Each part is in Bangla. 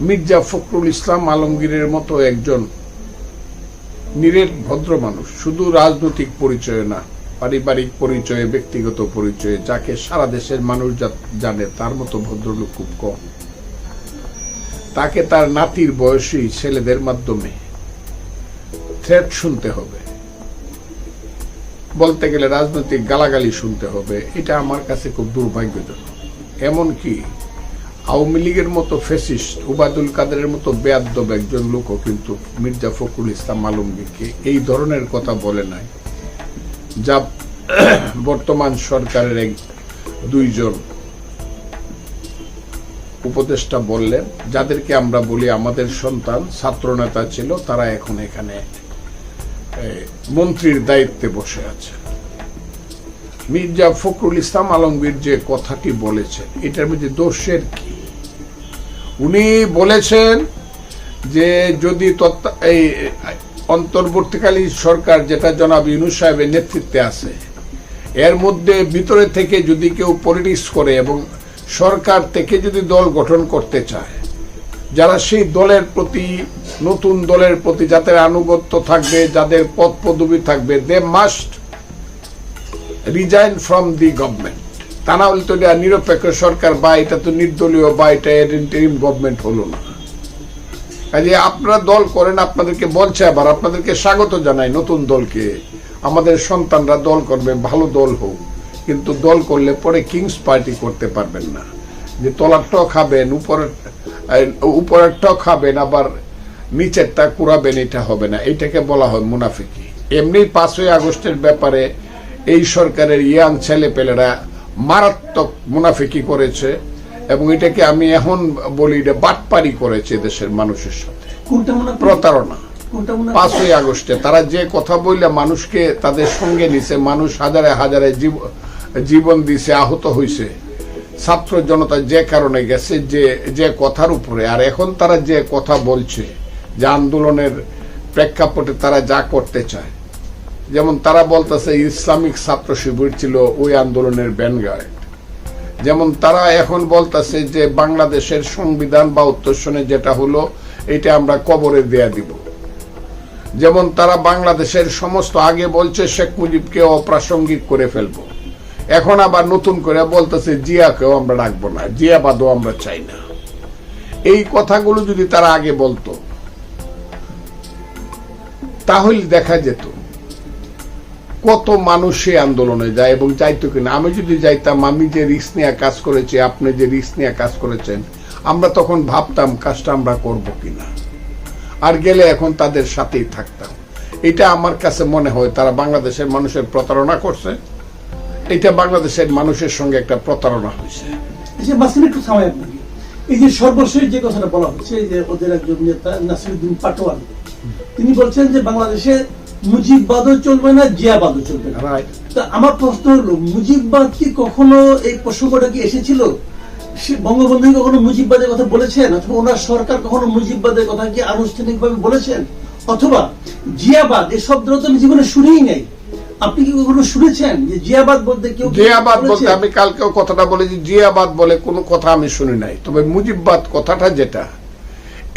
মির্জা ফখরুল ইসলাম আলমগীরের মতো একজন নিরেট ভদ্র মানুষ। শুধু রাজনৈতিক পরিচয় না, পারিবারিক পরিচয়ে, ব্যক্তিগত পরিচয়ে, যাকে সারা দেশের মানুষ জানে, তার মতো ভদ্রলোক খুব কম। তাকে তার নাতির বয়সী ছেলেদের মাধ্যমে থ্রেট শুনতে হবে। বলতে গেলে রাজনৈতিক গালাগালি শুনতে হবে। এটা আমার কাছে খুব দুর্ভাগ্যজনক। এমনকি আওয়ামী লীগের মতো ফেসিস্ট উবাদুল কাদেরের মতো বেয়াদ্দব একজন লোকও কিন্তু মির্জা ফখরুল ইসলাম আলমগীরকে এই ধরনের কথা বলে নাই। যা বর্তমান সরকারের এক দুইজন উপদেষ্টা বললেন, যাদেরকে আমরা বলি আমাদের সন্তান ছাত্রনেতা ছিল, তারা এখন এখানে মন্ত্রীর দায়িত্বে বসে আছে। মির্জা ফখরুল ইসলাম আলমগীর যে কথাটি বলেছেন, এটার মধ্যে দোষের কি? বলেছেন যে যদি এই অন্তর্বর্তীকালীন সরকার, যেটা জনাব ইউনুস সাহেবের নেতৃত্বে আছে, এর মধ্যে ভিতরে থেকে যদি কেউ পলিটিক্স করে এবং সরকার থেকে যদি দল গঠন করতে চায়, যারা সেই দলের প্রতি, নতুন দলের প্রতি যাদের আনুগত্য থাকবে, যাদের পদ পদবি থাকবে they must resign from the government তা না হলে তো নিরপেক্ষ সরকার বা এটা তো নির্দলীয় বা এটা ইন্টারিম গভর্নমেন্ট হলো না। কাজে আপনারা দল করেন আপনাদেরকে বলছে আবার আপনাদেরকে স্বাগত জানাই নতুন দলকে। আমাদের সন্তানরা দল করবে ভালো দল হোক কিন্তু দল করলে পরে কিংস পার্টি করতে পারবেন না। যে তলারটাও খাবেন উপরের আহ, উপরেরটাও খাবেন আবার নিচেরটা কুড়াবেন এটা হবে না। এটাকে বলা হয় মুনাফিকি। এমনি পাঁচই আগস্টের ব্যাপারে এই সরকারের ইয়াং ছেলেপেলেরা মারাত্মক মুনাফিকি করেছে এবং এটাকে আমি এখন বলি এটা বাটপারি করেছে দেশের মানুষের সাথে। কোনটা প্রতারণা? পাঁচই আগস্টে তারা যে কথা বললে মানুষকে তাদের সঙ্গে নিছে মানুষ হাজারে হাজারে জীব- জীবন দিছে আহত হয়েছে ছাত্র জনতা যে কারণে গেছে যে যে কথার উপরে। আর এখন তারা যে কথা বলছে যে আন্দোলনের প্রেক্ষাপটে তারা যা করতে চায় যেমন তারা বলতেছে, ইসলামিক ছাত্র শিবির ছিল ওই আন্দোলনের ব্যানগার্ড যেমন তারা এখন বলতেছে যে, বাংলাদেশের সংবিধান বা উত্তরসনে যেটা হলো, এটা আমরা কবরে দেয়া দিব। যেমন তারা বাংলাদেশের সমস্ত আগে বলছে, শেখ মুজিবকে অপ্রাসঙ্গিক করে ফেলব। এখন আবার নতুন করে বলতেছে, জিয়াকেও আমরা রাখব না, জিয়াবাদও আমরা চাই না। এই কথাগুলো যদি তারা আগে বলতো, তাহলে দেখা যেত। কত মানুষ সেই আন্দোলনে যায় এবং যাইতো কিনা? আমি যদি যাইতাম আমি যে রিস্ক নিয়ে কাজ করেছি আপনি যে রিস্ক নিয়ে কাজ করেছেন আমরা তখন ভাবতাম কাজটা আমরা করব কিনা? আর গেলে এখন তাদের সাথেই থাকতাম। এটা আমার কাছে মনে হয় তারা বাংলাদেশের মানুষের প্রতারণা করছে। এটা বাংলাদেশের মানুষের সঙ্গে একটা প্রতারণা হয়েছে। আচ্ছা, এই যে সর্বশেষ যে কথাটা বলা হচ্ছে যে ওদের একজন নেতা নাসিরুদ্দিন পাটোয়ারি তিনি বলছেন যে বাংলাদেশে মুজিববাদও চলবে না জিয়াবাদও চলবে না। তা আমার প্রশ্ন হলো মুজিববাদ কি কখনো এই প্রসঙ্গটা কি এসেছিল? বঙ্গবন্ধু কখনো মুজিববাদের কথা বলেছেন? অথবা ওনার সরকার কখনো মুজিববাদের কথা কি আনুষ্ঠানিকভাবে বলেছেন? অথবা জিয়াবাদ এই শব্দটা তো আমি জীবনে শুনেই নাই। আপনি কি কখনো শুনেছেন যে জিয়াবাদ বলতে কেউ জিয়াবাদ বলতে আমি কালকেও কথাটা বলেছি জিয়াবাদ বলে কোনো কথা আমি শুনি নাই। তবে মুজিববাদ কথাটা যেটা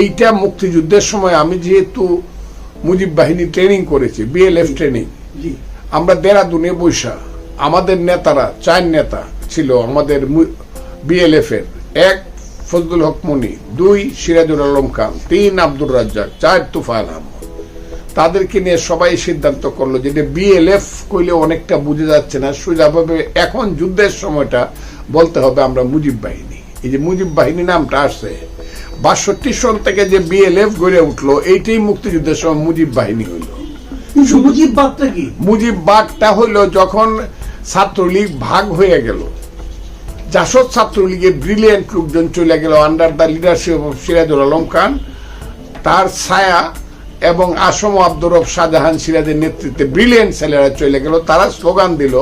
এইটা মুক্তিযুদ্ধের সময় আমি যেহেতু মুজিব বাহিনী ট্রেনিং করেছি বিএলএফ ট্রেনিং আমরা দেরাদুনে বৈশা আমাদের নেতারা চার নেতা ছিল আমাদের বিএলএফ এর। এক ফজলুল হক মনি দুই সিরাজুল আলম খান তিন আব্দুর রাজ্জাক চার তুফাইল আহমদ। তাদেরকে নিয়ে সবাই সিদ্ধান্ত করল যে বিএলএফ কইলে অনেকটা বুঝে যাচ্ছে না সোজাভাবে এখন যুদ্ধের সময়টা বলতে হবে আমরা মুজিব বাহিনী। এই যে মুজিব বাহিনী নামটা আসছে বাষট্টি সন থেকে যে বিএলএফ গড়ে উঠল এইটাই মুক্তিযুদ্ধের সময় মুজিব বাহিনী হইল। কিন্তু মুজিববাদটা কি? মুজিব বাগটা হইল যখন ছাত্রলীগ ভাগ হয়ে গেল। জাসদ ছাত্রলীগের ব্রিলিয়েন্ট লোকজন চলে গেল under the leadership of Sirajul Alam Khan. তার ছায়া এবং আসম আব্দুর রব শাহজাহান সিরাজের নেতৃত্বে ব্রিলিয়েন্ট ছেলেরা চলে গেল। তারা স্লোগান দিল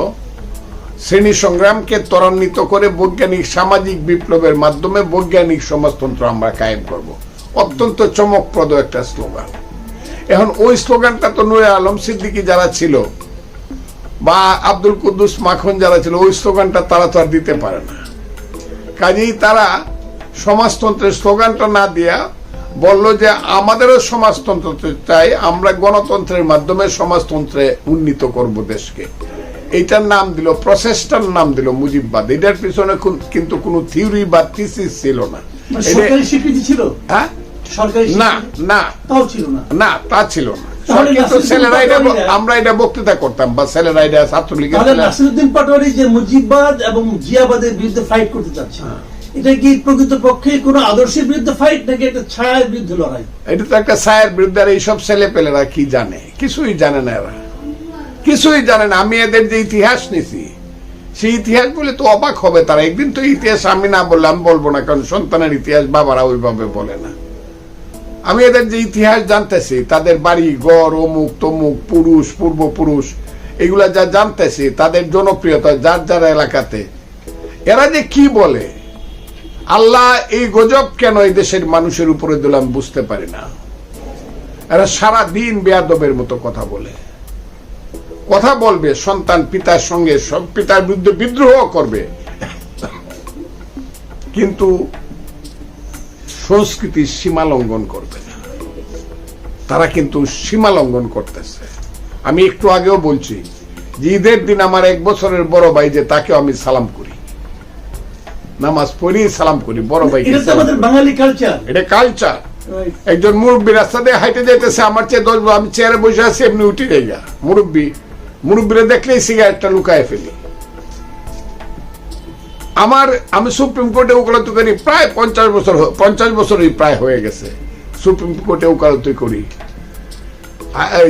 শ্রেণি সংগ্রামকে ত্বরান্বিত করে বৈজ্ঞানিক সামাজিক বিপ্লবের মাধ্যমে বৈজ্ঞানিক সমাজতন্ত্র আমরা কায়েম করব। অত্যন্ত চমকপ্রদ একটা স্লোগান। এখন ওই স্লোগানটা তো নুরে আলম সিদ্দিকী যারা ছিল বা আব্দুল কুদ্দুস মাখন যারা ছিল, ওই স্লোগানটা তারা তো আর দিতে পারে না। কাজেই তারা সমাজতন্ত্রের স্লোগানটা না দিয়া বলল যে আমাদেরও সমাজতন্ত্র চাই, আমরা গণতন্ত্রের মাধ্যমে সমাজতন্ত্রে উন্নীত করব দেশকে। এইটার নাম দিল প্রসেসটার নাম দিল মুজিববাদ। এটার পিছনে কিন্তু কোনো থিওরি বা থিসিস ছিল না। মানে এটা- সরকারি স্বীকৃতি ছিল? হ্যাঁ? না না। তাও ছিল না? না তা ছিল না। আমরা এটা বক্তৃতা করতাম বা ছেলেরা এটা ছাত্রলীগের নাসিরুদ্দিন পাটোয়ারি যে মুজিববাদ এবং জিয়াবাদের বিরুদ্ধে ফাইট করতে চাচ্ছে হ্যাঁ। এটা কি প্রকৃত পক্ষে কোন আদর্শের বিরুদ্ধে ফাইট নাকি একটা ছায়ার বিরুদ্ধে লড়াই? এটা তো একটা সায়ের বিরুদ্ধে আর এইসব ছেলে পেলেরা কি জানে? কিছুই জানে না এরা। কিছুই জানে না। আমি এদের যে ইতিহাস নিছি, সেই ইতিহাস বলে তো অবাক হবে তারা। একদিন তো ইতিহাস আমি না বললাম বলব না, কারণ সন্তানের ইতিহাস বাবারা ওইভাবে বলে না। আমি এদের যে ইতিহাস জানতেছি, তাদের বাড়ি গড় অমুক তমুক, পুরুষ, পূর্বপুরুষ, এগুলা যা জানতেছি, তাদের জনপ্রিয়তা যার যার এলাকাতে, এরা যে কি বলে? আল্লাহ এই গজব কেন এই দেশের মানুষের উপরে দিলাম বুঝতে পারি না। এরা সারা দিন বেয়াদবের মতো কথা বলে। কথা বলবে সন্তান পিতার সঙ্গে সব পিতার বিরুদ্ধে বিদ্রোহ করবে। কিন্তু সংস্কৃতির সীমা লঙ্ঘন করবে না। তারা কিন্তু সীমা লঙ্ঘন করতেছে। আমি একটু আগেও বলছি যে ঈদের দিন আমার এক বছরের বড় ভাই যে তাকে আমি সালাম করি। নামাজ পড়ি সালাম করি বড় ভাই এটা কালচার এটা কালচার একজন মুরব্বী রাস্তা দিয়ে হাইটে যাইতেছে আমার চেয়ে দশ আমি চেয়ারে বসে আছি এমনি উঠে যাই মুরব্বী মুরব্বীরা দেখলেই সিগারেটটা লুকায় ফেলি। আমার, আমি সুপ্রিম কোর্টে ওকালতি করি, প্রায় পঞ্চাশ বছর পঞ্চাশ বছরই প্রায় হয়ে গেছে। সুপ্রিম কোর্টে ওকালতি করি।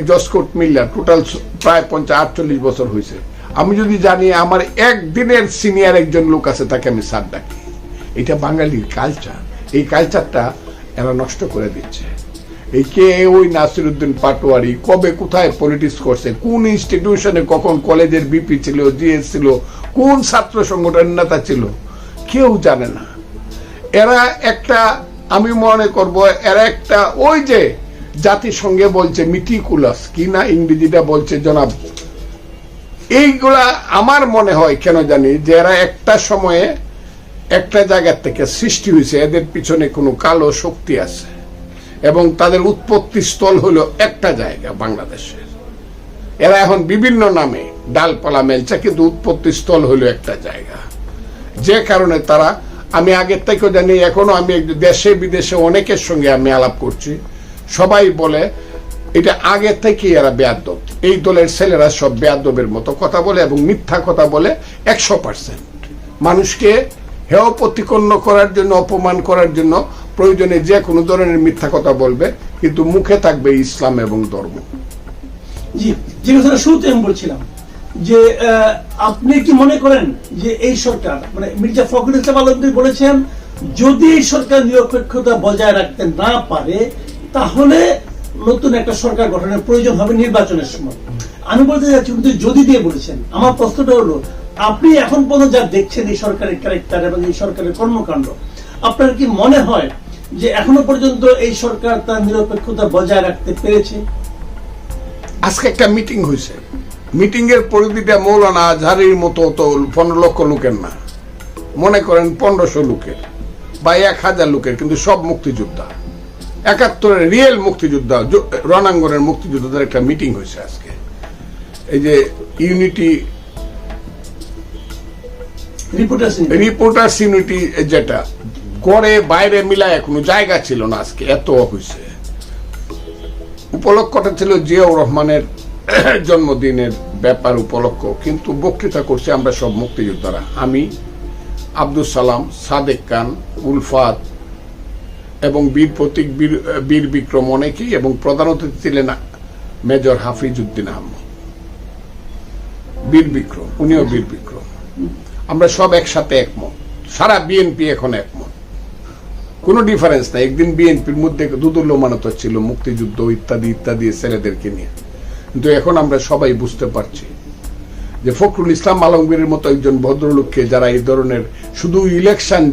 জসকোট মিল্লা, টোটাল প্রায় পঞ্চাশ আটচল্লিশ বছর হয়েছে আমি যদি জানি আমার একদিনের সিনিয়র একজন লোক আছে, তাকে আমি সার ডাকি। এটা বাঙালির কালচার এই কালচারটা এরা নষ্ট করে দিচ্ছে। এই কে ওই নাসিরুদ্দিন পাটোয়ারি, কবে কোথায় পলিটিক্স করছে, কোন ইনস্টিটিউশনে কখন কলেজের বিপি ছিল জিএস ছিল, কোন ছাত্র সংগঠনের নেতা ছিল, কেউ জানে না। এরা একটা, আমি মনে করব, এরা একটা ওই যে জাতিসংঘে বলছে মিটিকুলাস কি না ইংরেজিটা বলছে জনাব? এইগুলা আমার মনে হয় কেন জানি যে এরা একটা সময়ে একটা জায়গা থেকে সৃষ্টি হয়েছে, এদের পিছনে কোনো কালো শক্তি আছে। এবং তাদের উৎপত্তি স্থল হলো একটা জায়গা বাংলাদেশের। এরা এখন বিভিন্ন নামে ডালপালা মেলছে, কিন্তু উৎপত্তি স্থল হলো একটা জায়গা। যে কারণে তারা, আমি আগের থেকেও জানি, এখনও আমি দেশে, বিদেশে অনেকের সঙ্গে আমি আলাপ করছি। সবাই বলে, এটা আগে থেকেই এরা বেয়াদব। এই দলের ছেলেরা সব বেয়াদবের মতো কথা বলে এবং মিথ্যা কথা বলে একশো পার্সেন্ট। মানুষকে হেয় প্রতিপন্ন করার জন্য, অপমান করার জন্য প্রয়োজনে যে কোনো ধরনের মিথ্যা কথা বলবে, কিন্তু মুখে থাকবে ইসলাম এবং ধর্ম। জি শুরুতে আমি বলছিলাম যে আপনি কি মনে করেন যে এই সরকার মানে মির্জা ইসলাম বলেছেন, যদি এই সরকার নিরপেক্ষতা বজায় রাখতে না পারে, তাহলে নতুন একটা সরকার গঠনের প্রয়োজন হবে নির্বাচনের সময়। আমি বলতে যাচ্ছি কিন্তু যদি দিয়ে বলেছেন। আমার প্রশ্নটা হলো, আপনি এখন পর্যন্ত যা দেখছেন এই সরকারের ক্যারেক্টার এবং এই সরকারের কর্মকাণ্ড, আপনার কি মনে হয় যে এখনও পর্যন্ত এই সরকার তার নিরপেক্ষতা বজায় রাখতে পেরেছে। আজকে একটা মিটিং হয়েছে। মিটিং এর পরিধিটা মৌলানা আজহারির মতো তো পনেরো লক্ষ লোকের না। মনে করেন পনেরোশো লোকের বা এক হাজার লোকের কিন্তু সব মুক্তিযোদ্ধা। একাত্তরের রিয়েল মুক্তিযোদ্ধা রণাঙ্গনের মুক্তিযোদ্ধাদের একটা মিটিং হয়েছে আজকে। এই যে ইউনিটি রিপোর্টার রিপোর্টার্স ইউনিটি যেটা করে বাইরে মিলায় কোনো জায়গা ছিল না আজকে, এত হয়েছে উপলক্ষটা ছিল জিয়াউর রহমানের জন্মদিনের ব্যাপার উপলক্ষ, কিন্তু বক্তৃতা করছি আমরা সব মুক্তিযোদ্ধারা। আমি আব্দুল সালাম, সাদেক খান, উলফাত এবং বীর প্রতীক বীর বীর বিক্রম অনেকেই এবং প্রধান অতিথি ছিলেন মেজর হাফিজ উদ্দিন আহমদ। বীর বিক্রম, উনিও বীর বিক্রম। আমরা সব একসাথে একমত। সারা বিএনপি এখন একমত। কোনো ডিফারেন্স নাই। একদিন বিএনপির মধ্যে দুদুল্যমানত ছিল, মুক্তিযুদ্ধ ইত্যাদি ইত্যাদি ছেলেদেরকে নিয়ে। কিন্তু এখন আমরা সবাই বুঝতে পারছি যে ফখরুল ইসলাম আলমগীরের মতো একজন ভদ্রলোককে যারা এই ধরনের শুধু ইলেকশন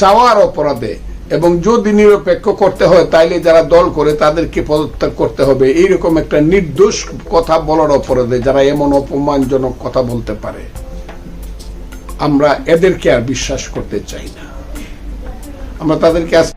চাওয়ার অপরাধে এবং যদি নিরপেক্ষ করতে হয়, তাইলে যারা দল করে তাদেরকে পদত্যাগ করতে হবে। এইরকম একটা নির্দোষ কথা বলার অপরাধে যারা এমন অপমানজনক কথা বলতে পারে, আমরা এদেরকে আর বিশ্বাস করতে চাই না। আমরা তাদেরকে আজ